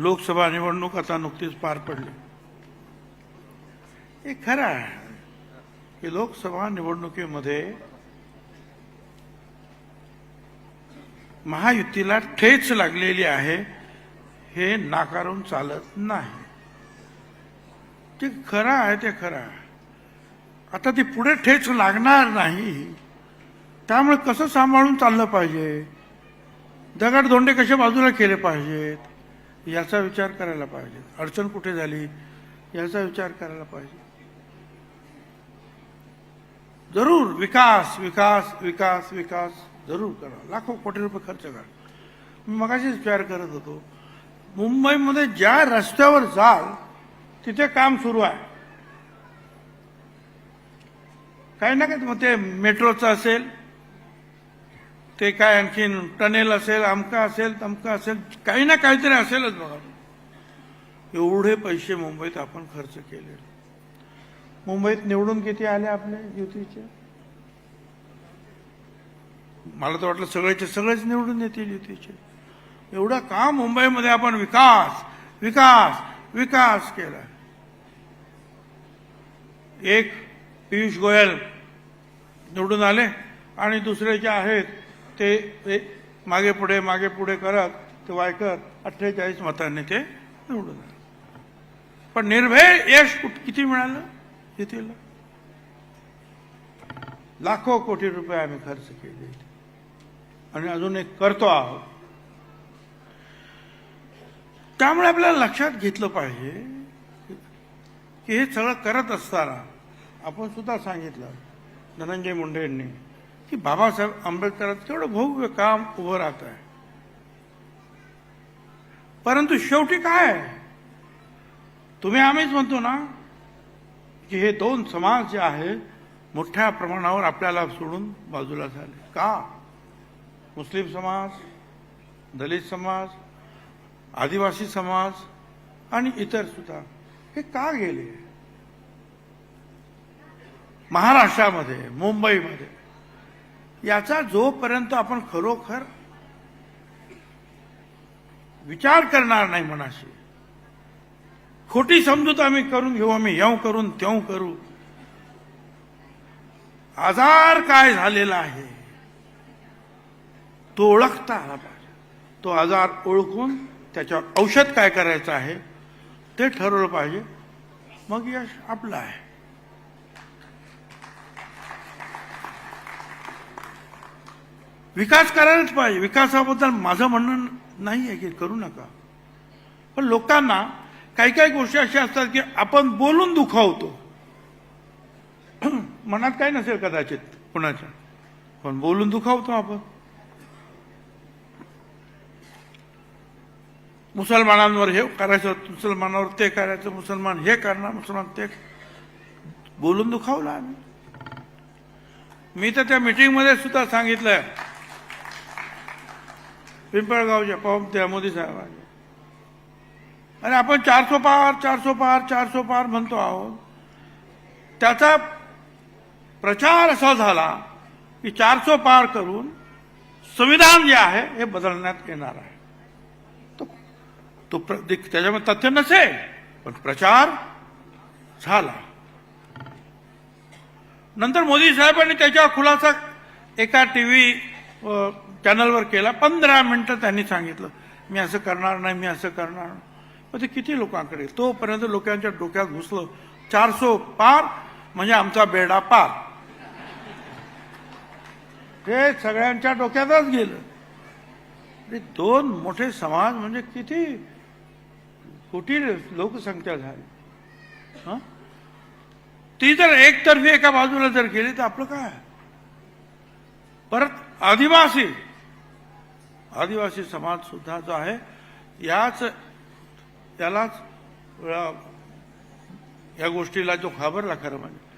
लोकसभा निवडणूक आता नुकतीच पार पडली. हे खरं आहे की लोकसभा निवडणुकीमध्ये महायुतीला ठेच लागलेली आहे हे नाकारून चालत नाही. ते खरं आहे ते खरं आहे. आता ती पुढे ठेच लागणार नाही त्यामुळे कसं सांभाळून चाललं पाहिजे? दगडधोंडे कसे बाजूला केले पाहिजेत? याचा विचार करायला पाहिजे. अडचण कुठे झाली याचा विचार करायला पाहिजे. जरूर विकास विकास विकास विकास जरूर करा लाखो कोटी रुपये खर्च करा. मी मगाशीच विचार करत होतो मुंबईमध्ये ज्या रस्त्यावर जाल तिथे काम सुरू आहे. काही ना काही मग ते मेट्रोचं असेल ते काय आणखीन टनेल असेल अमका असेल तमका असेल काही ना काहीतरी असेलच बघा. एवढे पैसे मुंबईत आपण खर्च केले मुंबईत निवडून किती आले आपले युतीचे मला तर वाटलं सगळ्याचे सगळेच निवडून येतील युतीचे एवढं का मुंबईमध्ये आपण विकास विकास विकास केला? एक पियुष गोयल निवडून आले आणि दुसरे जे आहेत ते मागे पुढे मागे पुढे करत ते वायकर अठ्ठेचाळीस मतांनी ते निवडून पण निर्भय यश कुठ- किती मिळालं? युतीला. लाखो कोटी रुपये आम्ही खर्च केले. आणि अजून एक करतो आहोत. त्यामुळे आपल्याला लक्षात घेतलं पाहिजे की हे सगळं करत असताना आपण सुद्धा सांगितलं धनंजय मुंडे यांनी की बाबासाहेब आंबेडकरांचं केवढं भव्य काम उभं राहत आहे. परंतु शेवटी काय तुम्ही आम्हीच म्हणतो ना की हे दोन समाज जे आहे मोठ्या प्रमाणावर आपल्याला सोडून बाजूला झाले. का? मुस्लिम समाज दलित समाज आदिवासी समाज आणि इतर सुद्धा. हे का गेले? महाराष्ट्रामध्ये मुंबईमध्ये. याचा जोपर्यंत आपण खरोखर विचार करणार नाही मनाशी खोटी समजूत आम्ही करून घेऊ आम्ही येऊ करून तेऊ करू. आजार काय झालेला आहे तो ओळखता आला पाहिजे. तो आजार ओळखून त्याच्यावर औषध काय करायचं आहे ते ठरवलं पाहिजे. मग यश आपलं आहे. विकास करायलाच पाहिजे. विकासाबद्दल माझं म्हणणं नाही आहे की करू नका. पण लोकांना काही काही गोष्टी अशा असतात की आपण बोलून दुखावतो. मनात काही नसेल कदाचित कुणाच्या. पण बोलून दुखावतो आपण. मुसलमानांवर हे करायचं मुसलमानावर ते करायचं मुसलमान हे करणार मुसलमान ते बोलून दुखावलं आम्ही. मी तर त्या मीटिंगमध्ये सुद्धा सांगितलं पिंपळगावच्या पवन त्या मोदी साहेबांनी आणि आपण चारसो पार चारसो पार चारसो पार म्हणतो आहोत. त्याचा प्रचार असा झाला की चारसो पार करून संविधान जे आहे हे बदलण्यात येणार आहे. तो तो प्र- त्याच्यामध्ये तथ्य नसेल पण प्रचार झाला. नंतर मोदी साहेबांनी त्याच्या खुलासा एका टी व्ही चॅनलवर केला पंधरा मिनटं त्यांनी सांगितलं मी असं करणार नाही मी असं करणार मग पण ते किती लोकांकडे? तोपर्यंत लोकांच्या डोक्यात घुसलं. चारसो पार म्हणजे आमचा बेडा पार. हे सगळ्यांच्या डोक्यातच गेलं. दोन मोठे समाज म्हणजे किती कोटी लोकसंख्या झाली. ती जर एकतर्फी एका बाजूला जर गेली तर आपलं काय? परत आदिवासी. आदिवासी समाज सुद्धा जो आहे याच त्यालाच या गोष्टीला जो घाबरला खरं म्हणजे.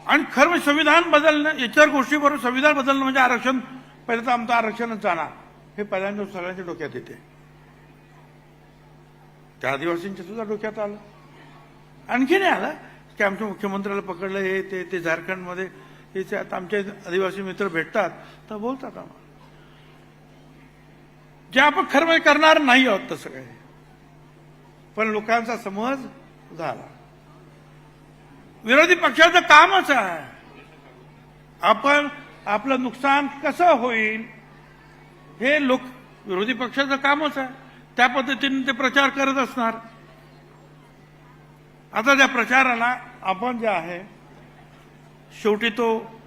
आणि खरं म्हणजे संविधान बदलणं इतर गोष्टीबरोबर संविधान बदलणं म्हणजे आरक्षण पहिले तर आमचं आरक्षणच जाणार. हे पहिल्यांदा सगळ्यांच्या डोक्यात येते. त्या आदिवासींच्या सुद्धा डोक्यात आलं. आणखी नाही आलं की आमच्या मुख्यमंत्र्याला पकडलं हे ते ते झारखंडमध्ये हे ते आता आमचे आदिवासी मित्र भेटतात तर बोलतात आम्हाला. जे आपण खरं करणार नाही आहोत तसं काही. पण लोकांचा समज झाला. विरोधी पक्षाचं कामच आहे. आपण आपलं नुकसान कसं होईल हे लोक विरोधी पक्षाचं कामच आहे. त्या पद्धतीने ते प्रचार करत असणार. आता त्या प्रचाराला आपण जे आहे शेवटी तो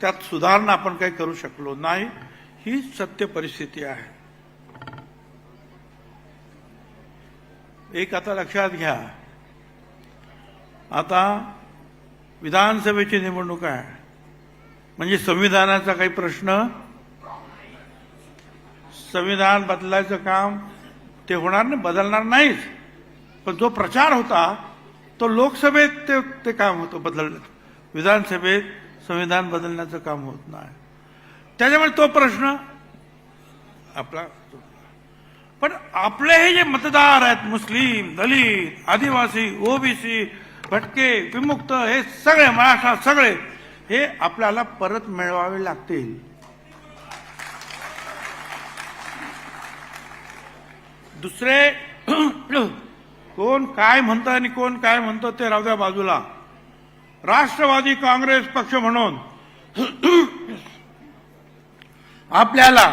त्यात सुधारणा आपण काही करू शकलो नाही. ही सत्य परिस्थिती आहे. एक आता लक्षात घ्या. आता विधानसभेची निवडणूक आहे. म्हणजे संविधानाचा काही प्रश्न? संविधान बदलायचं काम ते होणार नाही बदलणार नाहीच. पण जो प्रचार होता तो लोकसभेत ते ते काम होतं बदलण्याचं विधानसभेत संविधान बदलण्याचं काम होत नाही. त्याच्यामुळे तो प्रश्न आपला पण आपले हे जे मतदार आहेत मुस्लिम दलित आदिवासी ओबीसी भटके विमुक्त हे सगळे महाराष्ट्रात सगळे हे आपल्याला परत मिळवावे लागतील. दुसरे कोण काय म्हणतं आणि कोण काय म्हणतं ते राहूद्या बाजूला. राष्ट्रवादी काँग्रेस पक्ष म्हणून आपल्याला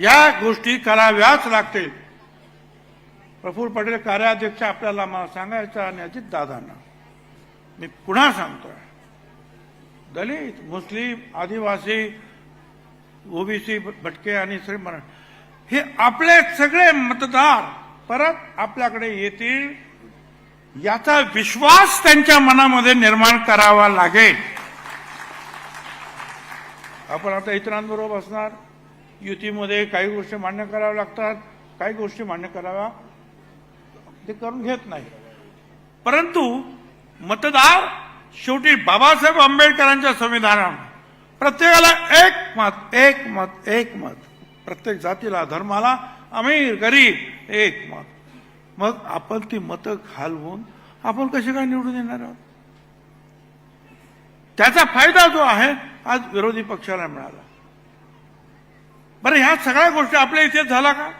या गोष्टी कराव्याच लागतील. प्रफुल्ल पटेल कार्याध्यक्ष आपल्याला मला सांगायचं आणि अजित दादांना मी पुन्हा सांगतोय. दलित मुस्लिम आदिवासी ओबीसी भटके आणि श्री हे आपले सगळे मतदार परत आपल्याकडे येतील याचा विश्वास त्यांच्या मनामध्ये निर्माण करावा लागेल. आपण आता इतरांबरोबर असणार युतीमध्ये काही गोष्टी मान्य कराव्या लागतात काही गोष्टी मान्य कराव्या ते करून घेत नाही. परंतु मतदार शेवटी बाबासाहेब आंबेडकरांच्या संविधानात प्रत्येकाला एक मत एक मत एक मत. प्रत्येक जातीला धर्माला अमीर गरीब एक मत. मग आपण ती मतं घालवून आपण कसे काय निवडून येणार आहोत? त्याचा फायदा जो आहे आज विरोधी पक्षाला मिळाला. बरं ह्या सगळ्या गोष्टी आपल्या इथे झाला का?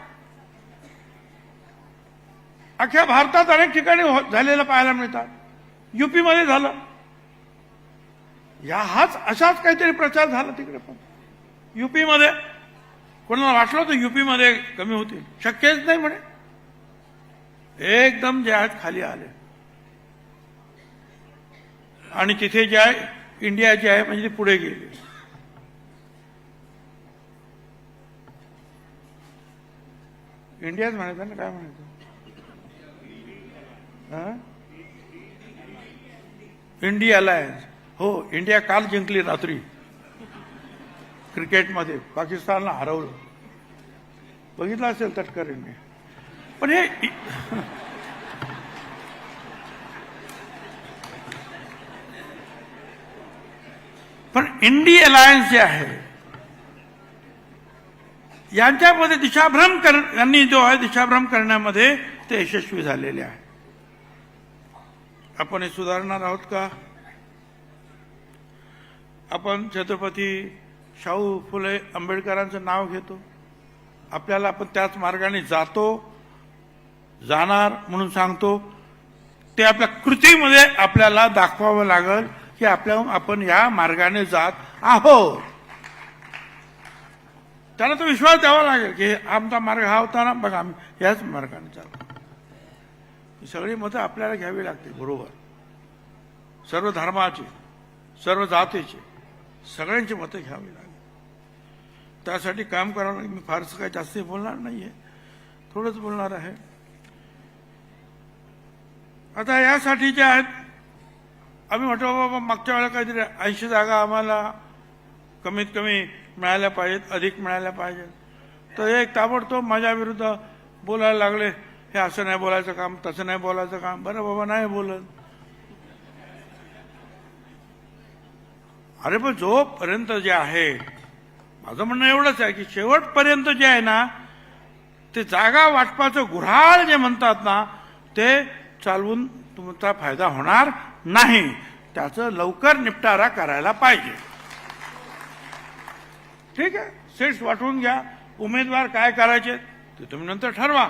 अख्ख्या भारतात अनेक ठिकाणी हो-, झालेलं पाहायला मिळतात. युपीमध्ये झालं. या हाच असाच काहीतरी प्रचार झाला तिकडे पण. युपीमध्ये कोणाला वाटलं होतं युपीमध्ये कमी होतील? शक्यच नाही म्हणे. एकदम जे आहेत खाली आले. आणि तिथे जे आहे इंडिया जे आहे म्हणजे ते पुढे गेले. इंडियाच म्हणायचं ना काय म्हणायचं? India alliance. हो इंडिया काल जिंकली रात्री. क्रिकेटमध्ये. पाकिस्तानला हरवलं. बघितलं असेल तटकरींनी. पण हे पण इंडी अलायन्स जे आहे यांच्यामध्ये दिशाभ्रम कर यांनी जो आहे दिशाभ्रम करण्यामध्ये ते यशस्वी झालेले आहे. आपण हे सुधारणार आहोत का? आपण छत्रपती शाहू फुले आंबेडकरांचं नाव घेतो. आपल्याला आपण त्याच मार्गाने जातो जाणार म्हणून सांगतो. ते आपल्या कृतीमध्ये आपल्याला दाखवावं लागेल की आपल्या आपण या मार्गाने जात आहोत. त्याला तो विश्वास द्यावा लागेल की आमचा मार्ग हा होता ना बघा आम्ही याच मार्गाने चालू ही सगळी मतं आपल्याला घ्यावी लागतील बरोबर. सर्व धर्माची सर्व जातीची सगळ्यांची मतं घ्यावी लागेल. त्यासाठी काम करावं लागेल. मी फारसं काही जास्त बोलणार नाही आहे थोडंच बोलणार आहे. आता यासाठी जे आहेत आम्ही म्हटलं बाबा मागच्या वेळेला काहीतरी ऐंशी जागा आम्हाला कमीत कमी मिळाल्या पाहिजेत अधिक मिळाल्या पाहिजेत. तर एक ताबडतोब माझ्या विरुद्ध बोलायला लागले. हे असं नाही बोलायचं काम तसं नाही बोलायचं काम. बरं बाबा नाही बोलत. अरे पण जोपर्यंत जे आहे माझं म्हणणं एवढंच आहे की शेवटपर्यंत जे आहे ना ते जागा वाटपाचं गुऱ्हाळ जे म्हणतात ना ते चालवून तुमचा फायदा होणार नाही. त्याचं लवकर निपटारा करायला पाहिजे. ठीक आहे? सीट्स वाटून घ्या. उमेदवार काय करायचे ते तुम्ही नंतर ठरवा.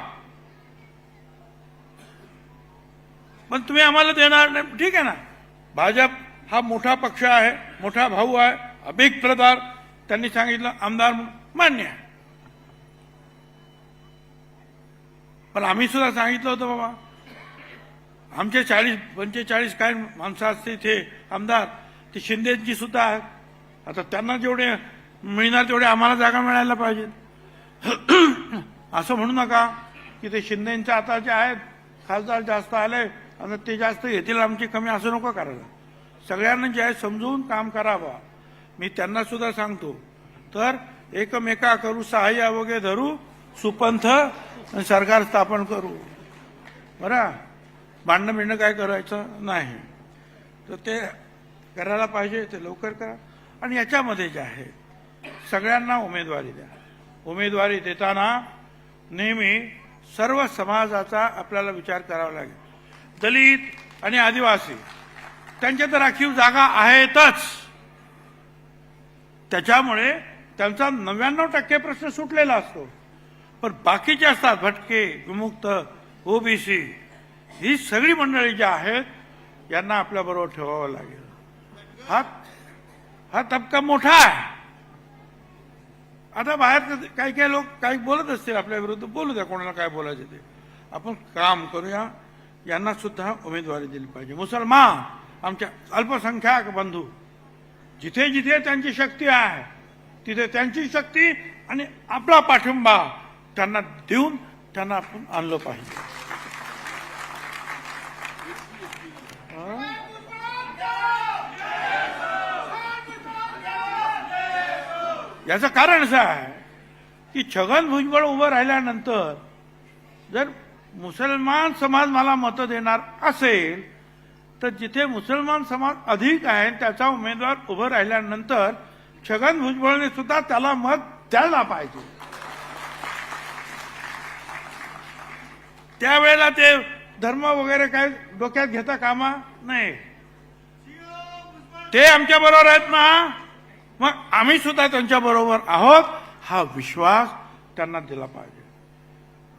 पण तुम्ही आम्हाला देणार नाही. ठीक आहे ना? भाजप हा मोठा पक्ष आहे मोठा भाऊ आहे अभिक प्रदार त्यांनी सांगितलं आमदार मान्य आहे. पण आम्ही सुद्धा सांगितलं होतं बाबा. आमचे चाळीस पंचेचाळीस काय माणसं असते ते आमदार. ते शिंदेची सुद्धा आहेत. आता त्यांना जेवढे मिळणार तेवढे आम्हाला जागा मिळायला पाहिजेत असं म्हणू नका की ते शिंदेंच्या आता जे आहेत. खासदार जास्त आले आणि ते जास्त येतील आमची कमी असं नको करायला. सगळ्यांना जे आहे समजून काम करावं. मी त्यांना सुद्धा सांगतो. तर एकमेका करू सहाय्य वगैरे धरू सुपंथ सरकार स्थापन करू. बरं? भांडणं बिंडणं काय करायचं? नाही. तर ते करायला पाहिजे ते लवकर करा. आणि याच्यामध्ये जे आहे सगळ्यांना उमेदवारी द्या. उमेदवारी देताना नेहमी सर्व समाजाचा आपल्याला विचार करावा लागेल. दलित आणि आदिवासी त्यांच्या तर राखीव जागा आहेतच. त्याच्यामुळे त्यांचा नव्याण्णव टक्के प्रश्न सुटलेला असतो. पण बाकीचे असतात भटके विमुक्त ओबीसी ही सगळी मंडळी जी आहेत यांना आपल्याबरोबर ठेवावं लागेल. हा हा तबका मोठा आहे. आता बाहेर काही काही लोक काही बोलत असतील आपल्या विरुद्ध बोलू द्या कोणाला काय बोलायचं ते. आपण काम करूया. यांना सुद्धा उमेदवारी दिली पाहिजे. मुसलमान आमच्या अल्पसंख्याक बंधू जिथे जिथे त्यांची शक्ती आहे तिथे त्यांची शक्ती आणि आपला पाठिंबा त्यांना देऊन त्यांना आपण आणलं पाहिजे. याचं कारण असं आहे की छगन भुजबळ उभं राहिल्यानंतर जर मुसलमान समाज मला मतं देणार असेल तर जिथे मुसलमान समाज अधिक आहे त्याचा उमेदवार उभं राहिल्यानंतर छगन भुजबळने सुद्धा त्याला मत द्यायला पाहिजे. त्यावेळेला ते धर्म वगैरे काय डोक्यात घेता कामा नाही ते आमच्या बरोबर आहेत ना? मग आम्ही सुद्धा त्यांच्या बरोबर आहोत. हा विश्वास त्यांना दिला पाहिजे.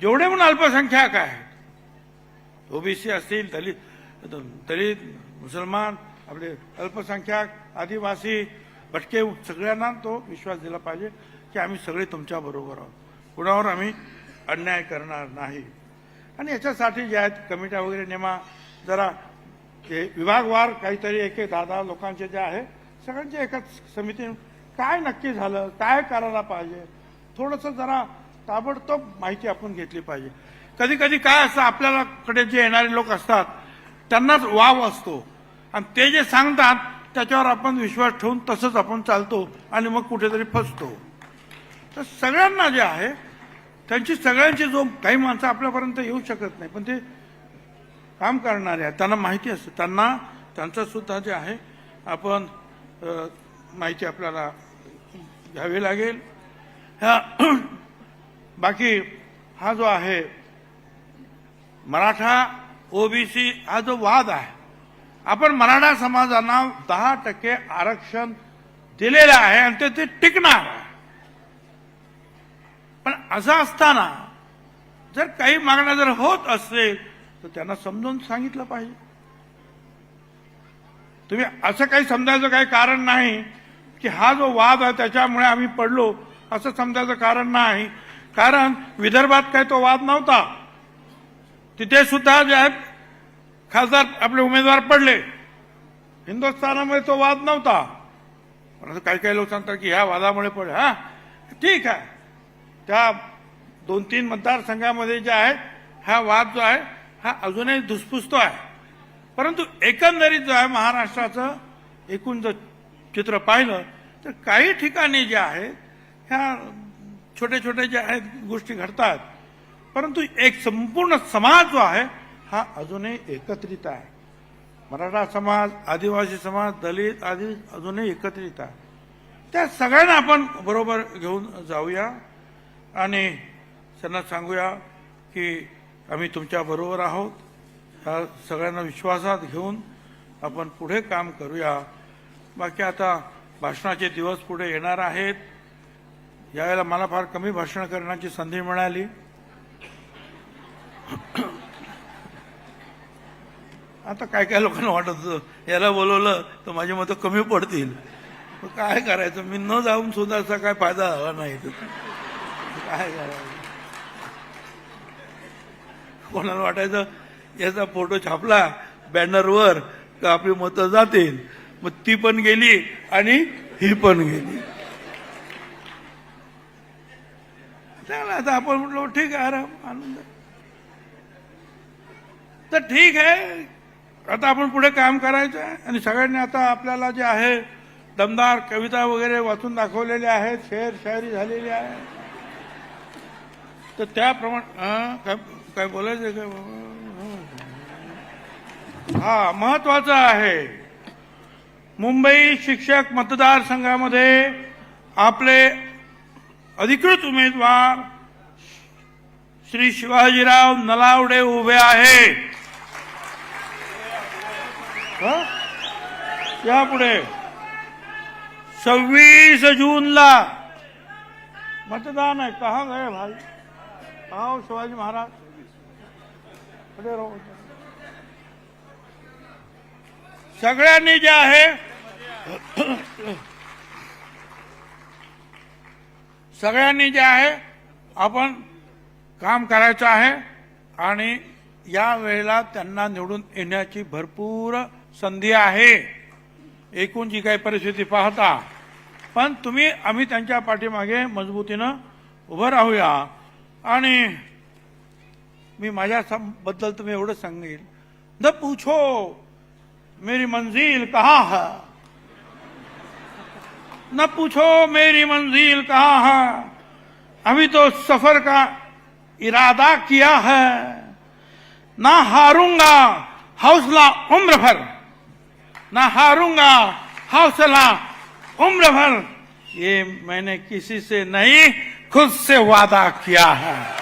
जेवढे पण अल्पसंख्याक आहेत. ओबीसी असतील दलित दलित मुसलमान आपले अल्पसंख्याक आदिवासी भटके सगळ्यांना तो विश्वास दिला पाहिजे की आम्ही सगळे तुमच्या बरोबर आहोत. कुणावर आम्ही अन्याय करणार नाही. आणि याच्यासाठी जे आहेत कमिट्या वगैरे नेमा जरा ते विभागवार काहीतरी एक एक दहा दहा लोकांचे जे आहे सगळ्यांच्या एकाच समिती काय नक्की झालं काय करायला पाहिजे? थोडंसं जरा ताबडतोब माहिती आपण घेतली पाहिजे. कधी कधी काय असतं आपल्याकडे जे येणारे लोक असतात त्यांनाच वाव असतो. आणि ते जे सांगतात त्याच्यावर आपण विश्वास ठेवून तसंच आपण चालतो आणि मग कुठेतरी फसतो. तर सगळ्यांना जे आहे त्यांची सगळ्यांची जो काही माणसं आपल्यापर्यंत येऊ शकत नाही. पण ते काम करणारे आहेत. त्यांना माहिती असतं. त्यांना त्यांचं सुद्धा जे आहे आपण माहिती आपल्याला घ्यावी लागेल. ह्या बाकी हा जो आहे मराठा ओबीसी हा जो वाद आहे आपण मराठा समाजांना दहा टक्के आरक्षण दिलेलं आहे आणि ते ते टिकणार आहे. पण असं असताना जर काही मागण्या जर होत असेल तर त्यांना समजून सांगितलं पाहिजे. तुम्ही असं काही समजायचं काही कारण नाही की हा जो वाद आहे त्याच्यामुळे आम्ही पडलो असं समजायचं कारण नाही. कारण विदर्भात काही तो वाद नव्हता. तिथे सुद्धा जे आहेत खासदार आपले उमेदवार पडले. हिंदुस्थानामध्ये तो वाद नव्हता. परंतु काही काही लोक सांगतात की ह्या वादामुळे पडले. हा ठीक आहे. त्या दोन तीन मतदारसंघामध्ये जे आहे हा वाद जो आहे हा अजूनही धुसफुसतो आहे. परंतु एकंदरीत जो आहे महाराष्ट्राचं एकूण जर चित्र पाहिलं तर काही ठिकाणी जे आहेत ह्या छोटे छोटे जे आहेत गोष्टी घडतात. परंतु एक संपूर्ण समाज जो आहे हा अजूनही एकत्रित आहे. मराठा समाज आदिवासी समाज दलित आदी अजूनही एकत्रित आहे. त्या सगळ्यांना आपण बरोबर घेऊन जाऊया आणि त्यांना सांगूया की आम्ही तुमच्या बरोबर आहोत. ह्या सगळ्यांना विश्वासात घेऊन आपण पुढे काम करूया. बाकी आता भाषणाचे दिवस पुढे येणार आहेत. यावेळेला मला फार कमी भाषण करण्याची संधी मिळाली. आता काय काय लोकांना वाटत होतं, याला बोलवलं तर माझी मतं कमी पडतील. काय करायचं? मी न जाऊन सुद्धा असा काय फायदा झाला नाही. काय करायचं? कोणाला वाटायचं? याचा फोटो छापला बॅनरवर का आपली मतं जातील. मग ती पण गेली आणि ही पण गेली. चांगला आता आपण म्हटलो ठीक आहे आराम आनंद. तर ठीक आहे. आता आपण पुढे काम करायचं आहे आणि सगळ्यांनी आता आपल्याला जे आहे दमदार कविता वगैरे वाचून दाखवलेल्या आहेत शेर शायरी झालेली आहे. तर त्याप्रमाणे हा, काय काय बोलायचं काय हा महत्वाचं आहे. मुंबई शिक्षक मतदारसंघामध्ये आपले अधिकृत उमेदवार श्री शिवाजीराव नलावडे उभे आहे यापुढे. या पुढे सव्वीस जूनला मतदान आहे. कहा गए भाई? कहा शिवाजी महाराज. सगळ्यांनी जे आहे सगळ्यांनी जे आहे आपण काम करायचं आहे आणि या वेळेला त्यांना निवडून येण्याची भरपूर संधी आहे. एकूण जी काही परिस्थिती पाहता. पण तुम्ही आम्ही त्यांच्या पाठीमागे मजबूतीनं उभं राहूया. आणि मी माझ्या सम- बद्दल तुम्ही एवढं सांगेल. न पूछो. मेरी मंजिल कहाँ है? न पूछो मेरी मंजिल कहाँ है? अभी तो सफ़र का इरादा किया है। ना हारूँगा हौसला उम्र भर। ना हारूँगा हौसला उम्र भर। ये मैंने किसी से नहीं, खुद से वादा किया है।